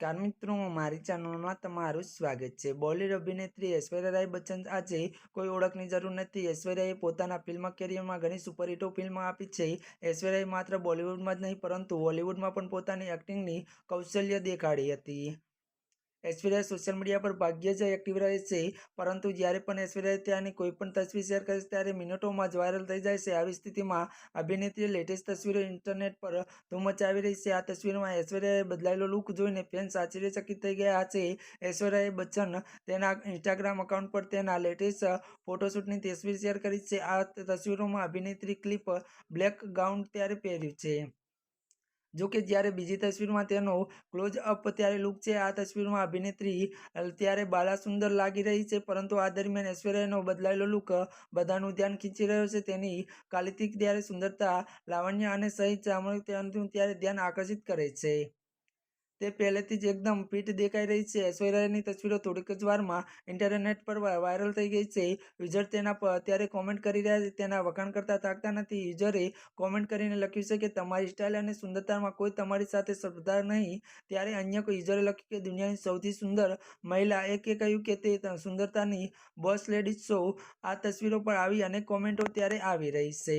નમસ્કાર મિત્રો, મારી ચેનલમાં તમારું સ્વાગત છે. બોલીવુડ અભિનેત્રી ઐશ્વર્યા રાય બચ્ચન આજે કોઈ ઓળખની જરૂર નથી. ઐશ્વર્યાએ પોતાના ફિલ્મ કેરિયરમાં ઘણી સુપરહિટો ફિલ્મ આપી છે. ઐશ્વર્યાએ માત્ર બોલિવૂડમાં જ નહીં, પરંતુ હોલિવૂડમાં પણ પોતાની એક્ટિંગની કૌશલ્ય દેખાડી હતી. ઐશ્વર્યા સોશિયલ મીડિયા પર ભાગ્યે જ એક્ટિવ રહે છે. પરંતુ જ્યારે પણ એશ્વર્યા ત્યાંની કોઈ પણ તસવીર શેર કરે ત્યારે મિનિટોમાં જ વાયરલ થઈ જાય છે. આવી સ્થિતિમાં અભિનેત્રીએ લેટેસ્ટ તસવીરો ઇન્ટરનેટ પર ધૂમ મચાવી રહી છે. આ તસવીરમાં ઐશ્વર્યાએ બદલાયેલો લુક જોઈને ફેન્સ આશ્ચર્યચકિત થઈ ગયા છે. એશ્વર્યાએ બચ્ચન તેના ઇન્સ્ટાગ્રામ એકાઉન્ટ પર તેના લેટેસ્ટ ફોટોશૂટની તસવીર શેર કરી છે. આ તસવીરોમાં અભિનેત્રી ક્લિપ બ્લેક ગાઉન ત્યારે પહેર્યું છે. જો કે જ્યારે બીજી તસવીરમાં તેનો ક્લોઝ અપ ત્યારે લુક છે, આ તસવીરમાં અભિનેત્રી ત્યારે બાલા સુંદર લાગી રહી છે, પરંતુ આ દરમિયાન ઐશ્વર્યાનો બદલાયેલો લુક બધાનું ધ્યાન ખીંચી રહ્યો છે. તેની કાલિતિક ત્યારે સુંદરતા, લાવણ્ય અને સહિત ચામડી ત્યારે ધ્યાન આકર્ષિત કરે છે. તે પહેલેથી જ એકદમ ફિટ દેખાઈ રહી છે. ઐશ્વર્યાની તસવીરો થોડીક જ વારમાં ઇન્ટરનેટ પર વાયરલ થઈ ગઈ છે. યુઝર તેના પર અત્યારે કોમેન્ટ કરી રહ્યા છે. તેના વખાણ કરતા થાકતા નથી. યુઝરે કોમેન્ટ કરીને લખ્યું છે કે, તમારી સ્ટાઇલ અને સુંદરતામાં કોઈ તમારી સાથે સ્પર્ધા નહીં. ત્યારે અન્ય કોઈ યુઝરે લખ્યું કે, દુનિયાની સૌથી સુંદર મહિલા. એકે કહ્યું કે તે, સુંદરતાની બોસ લેડીઝ શો. આ તસવીરો પર આવી અનેક કોમેન્ટો ત્યારે આવી રહી છે.